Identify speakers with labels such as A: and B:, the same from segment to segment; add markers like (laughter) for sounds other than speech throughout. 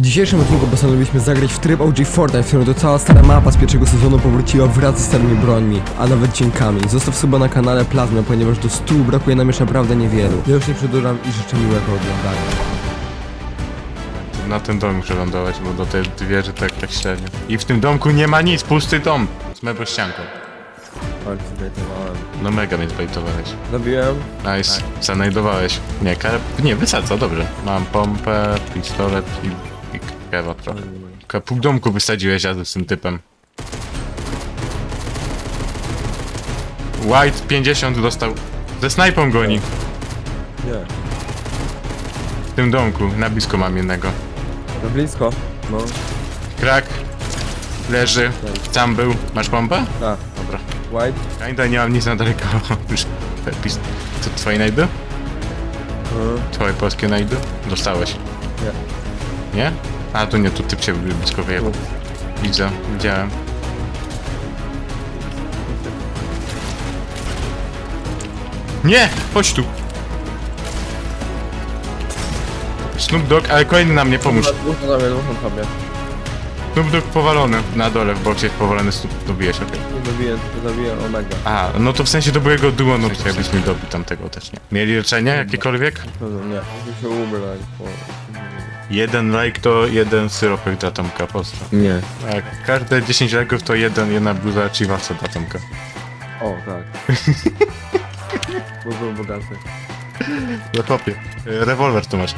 A: W dzisiejszym odcinku postanowiliśmy zagrać w tryb OG Fortnite, w którym to cała stara mapa z pierwszego sezonu powróciła wraz ze starymi brońmi, a nawet dźwiękami. Zostaw suba na kanale Plazmy, ponieważ do 100 brakuje nam już naprawdę niewielu. Ja już nie przedłużam i życzę miłego oglądania.
B: Na ten dom muszę lądować, bo do tej wieży tak, tak średnio. I w tym domku nie ma nic, pusty dom. Z meblą ścianką.
A: Zbejtowałem.
B: No mega mnie zbejtowałeś.
A: Zabiłem.
B: Nice. Zanajdowałeś. Nie, kar... nie, wysadza, dobrze. Mam pompę, pistolet i, kewa trochę. Ka- Pół domku wysadziłeś razem z tym typem. White 50 dostał. Ze snajpą goni.
A: Nie.
B: W tym domku. Na blisko mam jednego.
A: Na blisko. No.
B: Krak. Leży. Tam był. Masz pompę?
A: Tak.
B: Dobra.
A: White.
B: Kinda nie mam nic na daleko. (laughs) Już pis- To twoje najdy?
A: Mhm.
B: Twoje polskie najdy? Dostałeś.
A: Nie.
B: Nie? A tu nie, tu typ się blisko wyjebał. Widzę, widziałem. Nie! Chodź tu! Snoop Dogg, ale kolejny na mnie pomóż.
A: Dwóch na tobie, dwóch na tobie.
B: Snoop Dogg powalony. Na dole w boksie jest powalony Snoop Dobiłeś, okej.
A: Nie zabiję, zabiję Omega.
B: A, no to w sensie do byłego duo, no to jakbyśmy dobił tamtego też nie. Mieli leczenie jakiekolwiek?
A: Pewno nie. Muszę się ubrać, bo...
B: Jeden like to jeden syropek dla Tomka, pozdro.
A: Nie.
B: A każde 10 like'ów to jeden, jedna bluza Chivasa dla Tomka.
A: O, tak. Bo byłem bogaty.
B: Za kopie. Rewolwer tu masz.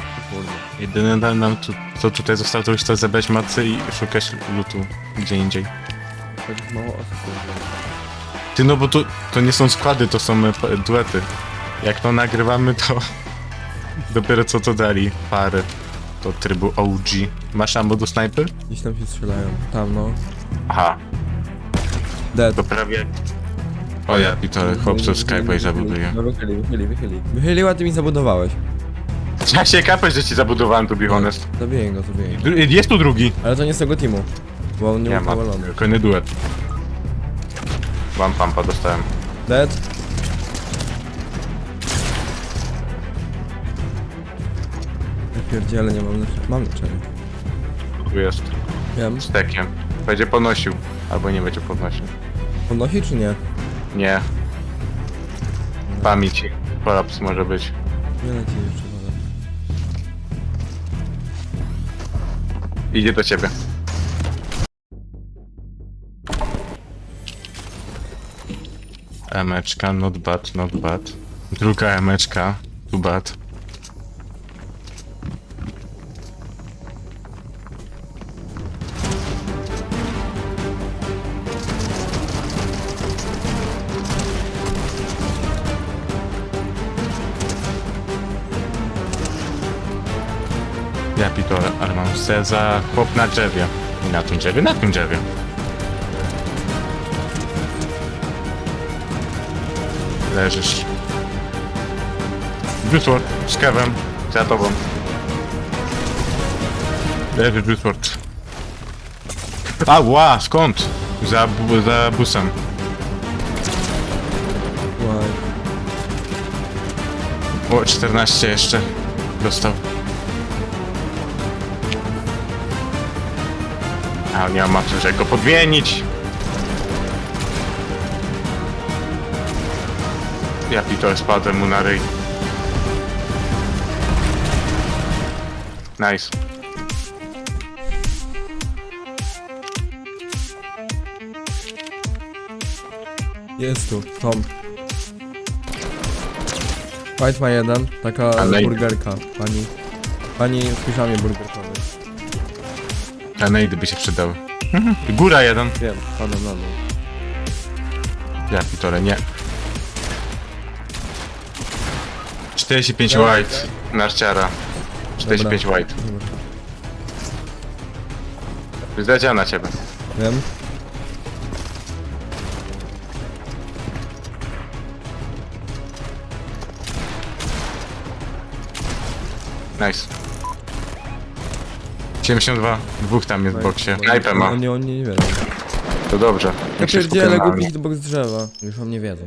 B: Jedyne na- nam tu, co tutaj zostało to już to zebrać macy i szukać lutu gdzie indziej.
A: Tak mało osób. kurde.
B: Ty no bo tu, to nie są składy, to są e, duety. Jak to nagrywamy to (laughs) dopiero co to dali pary do trybu OG. Masz ammo do snajpy?
A: Gdzieś tam się strzelają. Tam, no.
B: Aha,
A: Dead.
B: to prawie... O ja, i to chłopców Skype zabuduje.
A: No wychyli, wychyli, wychyli. Wychylił, a ty mi zabudowałeś.
B: Ja się kapać, że ci zabudowałem, to be honest.
A: Zabiję go, zabiję go.
B: Dru- Jest tu drugi.
A: Ale to nie z tego teamu. Bo on nie,
B: Nie
A: był
B: ma.
A: powalony.
B: Kolejny duet. Wam pampa dostałem.
A: Dead. Pierdziele, nie mam leczenia. Mam leczenie.
B: Tu jest.
A: Wiem.
B: Z tekiem. Będzie ponosił. Albo nie będzie podnosił.
A: Podnosi czy nie?
B: Nie. Pamięci. Kolaps może być.
A: Nie leci jeszcze woda.
B: Idzie do ciebie. Emeczka, not bad, not bad. Druga emeczka, too bad. Mam seza, chłop na drzewie. I na tym drzewie, na tym drzewie. Leżysz. Jutword, z kewem, za tobą. Leży Jutword. Ała, skąd? Za, bu- za busem.
A: Łaj.
B: O, 14 jeszcze dostał. A nie ma tu, że go podmienić. Ja pitole spadłem mu na ryj. Nice.
A: Jest tu, Tom. Fight ma jeden, taka
B: Ale-
A: burgerka, pani. Pani w piżamie burgerkowej.
B: Grenady by się przydały. Mhm. Góra jeden.
A: Wiem, padam na dół.
B: Ja pitole, nie. 45 white. Narciara. 45 white.
A: Dobra.
B: Zleciał na ciebie.
A: Wiem.
B: Nice. 72, dwóch tam jest w boksie. Knajpę ma,
A: Oni, oni nie wiedzą.
B: to dobrze.
A: Ja
B: się
A: pierdzielę
B: skupią na
A: głupi
B: mnie.
A: hitbox drzewa. Już on nie wiedzą.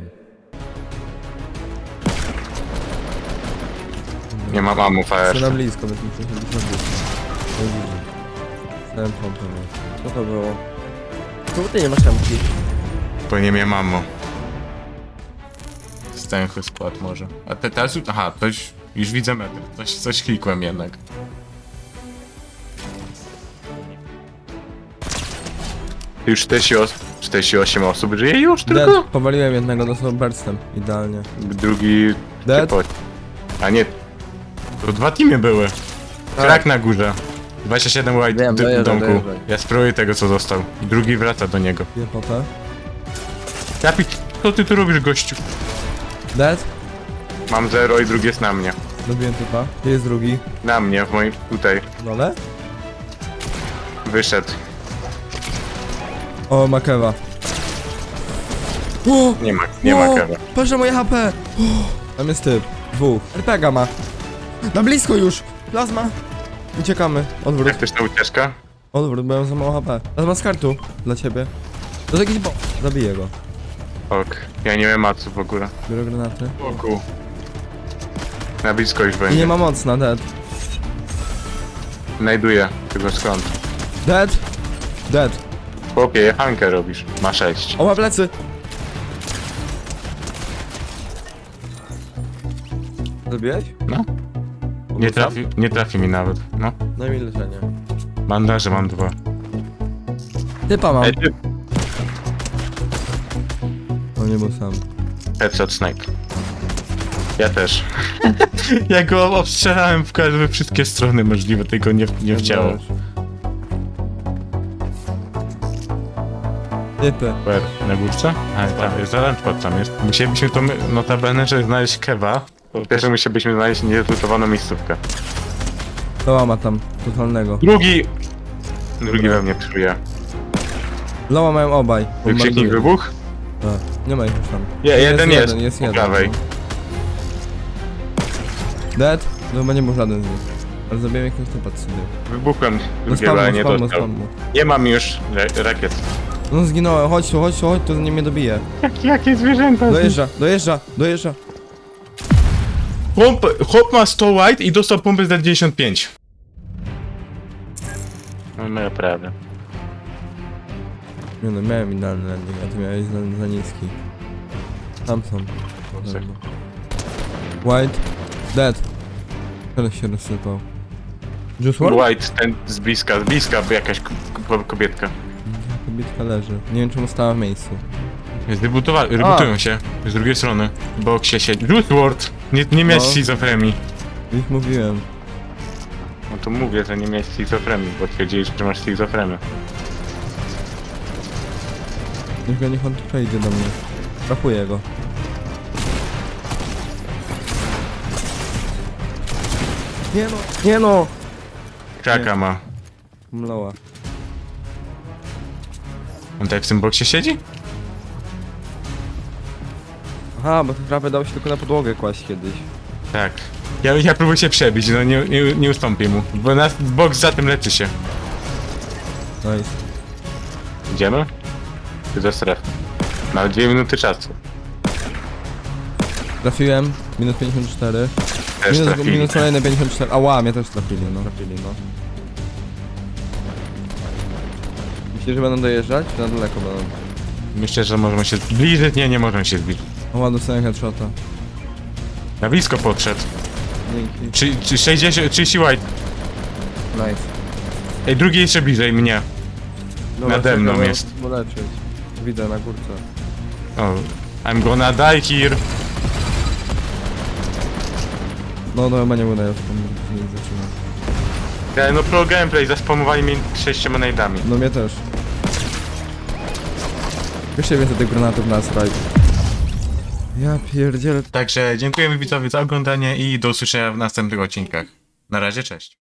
B: Nie mam ammo
A: Chcę na blisko, więc muszę się być na blisko. To jest easy. Ten pompę ma. Co to było? Czemu ty nie masz tamki?
B: Bo nie miałem mamo. Stęchy skład może. A te teraz... Aha, to już, już widzę metr. Coś, coś klikłem jednak. Już 48, 48 osób żyje już
A: Dead. Powaliłem jednego dostał burstem. Idealnie.
B: Drugi...
A: Dead?
B: typo- A nie... To dwa teamy były. Krak na górze. 27 white
C: Wiem,
B: w d-
C: dojeżdżaj,
B: domku. Ja spróbuję tego co został. Drugi wraca do niego.
A: Dwie potę.
B: Kapit, co ty tu robisz gościu?
A: Dead.
B: Mam zero i drugi jest na mnie.
A: Dobiłem typa. Gdzie jest drugi?
B: Na mnie, w moim... tutaj.
A: Dole?
B: Wyszedł.
A: O, Makewa. O!
B: Nie ma, nie ma
A: o,
B: kawa.
A: Patrz na moje HP! O, tam jest typ. Dwóch. RPGa ma. Na blisko już! Plazma! Uciekamy. Odwrót.
B: Jak też ta ucieczka?
A: Odwrót, mam za mało HP. Plazma z kartu. Dla ciebie. To jest jakiś bo. Zabiję go.
B: Ok. Ja nie wiem macu w ogóle.
A: Biorę granaty.
B: Oku. Na blisko już
A: I
B: będzie.
A: nie ma mocna, dead.
B: Znajduję tego skąd.
A: Dead. Dead.
B: Chłopie, jechankę robisz. Ma sześć.
A: O, ma plecy! Zabiłeś?
B: No. Nie trafi, nie trafi mi nawet. No.
A: Daj mi leczenie.
B: Bandaże mam dwa.
A: Typa mam.
B: Ej, ty.
A: On nie był sam.
B: Headshot snake. Ja też. (laughs) ja go obstrzelałem w każde wszystkie strony możliwe, tylko nie, nie w ciało.
A: Typy.
B: Super. Na górce? A, tam jest lunchpad tam jest. Musielibyśmy to my, notabene, że znaleźć kewa. Po pierwsze musielibyśmy znaleźć niezlutowaną miejscówkę.
A: Loa ma tam. Totalnego.
B: Drugi! Drugi we mnie czuje.
A: Loa mają obaj.
B: Wykrzyknik
A: Bombardują.
B: wybuch?
A: Tak. Nie ma ich już tam.
B: Je, jeden jest,
A: jeden, jest
B: po
A: jeden.
B: prawej.
A: Dead? No chyba nie był żaden z nich. Ale zabiłem jakiegoś typa z sobie.
B: Wybuchłem drugiego, ale nie
A: spammu,
B: dostał.
A: spammu.
B: Nie mam już ra rakiet.
A: No zginąłem, chodź tu, chodź tu, chodź tu, zanim mnie dobije.
B: Jak, jakie zwierzęta?
A: Dojeżdża, dojeżdża, dojeżdża.
B: Pomp, chłop ma 100 white i dostał pompę za 95. No moja prawda.
A: Nie no, miałem idealny landing, a ty miałeś za, za niski. Tam są.
B: Dobrze.
A: White. Dead. Teraz się rozsypał. WRLD?
B: White, ten z bliska, z bliska jakaś ko- ko- kobietka.
A: Kobitka leży. Nie wiem czemu stała w miejscu.
B: Zdebutowa- rebutują się z drugiej strony. Bo się siedzi. Ward! Nie, nie miałeś
A: No.
B: schizofrenii.
A: Już mówiłem.
B: No to mówię, że nie miałeś schizofrenii, bo twierdzili, że masz schizofrenię.
A: Niech go niech on tu przejdzie do mnie. Trafuję go. Nie no! Nie no!
B: Kraka ma.
A: Mloła.
B: On tak w tym boksie siedzi?
A: Aha, bo te trapy dało się tylko na podłogę kłaść kiedyś.
B: Tak. Ja, ja próbuję się przebić, no nie, nie, nie ustąpię mu. Bo nas boks za tym leczy się.
A: Nice.
B: Idziemy? Czy do strefy? Mamy dwie minuty czasu.
A: Trafiłem. Minus 54.
B: Też
A: Minus,
B: trafili.
A: minus kolejne 54. Ała, mnie też trafili, no. Trafili, no. Myślisz, że będą dojeżdżać? Czy na daleko będą?
B: Myślę, że możemy się zbliżyć. Nie, nie możemy się zbliżyć.
A: O, dostałem headshota.
B: Na blisko podszedł.
A: Dzięki.
B: Czy, czy 60, 30 white.
A: Nice.
B: Ej, drugi jeszcze bliżej mnie. Nade mną jest.
A: bo leczyć. Widzę na górce.
B: O, I'm gonna die here.
A: No, no chyba nie uda, już zaczynam.
B: Ja, no pro gameplay, zaspamowali mnie sześcioma najdami.
A: No mnie też. Jeszcze więcej tych granatów na strike. Ja pierdzielę.
B: Także dziękujemy widzowie za oglądanie i do usłyszenia w następnych odcinkach. Na razie, cześć.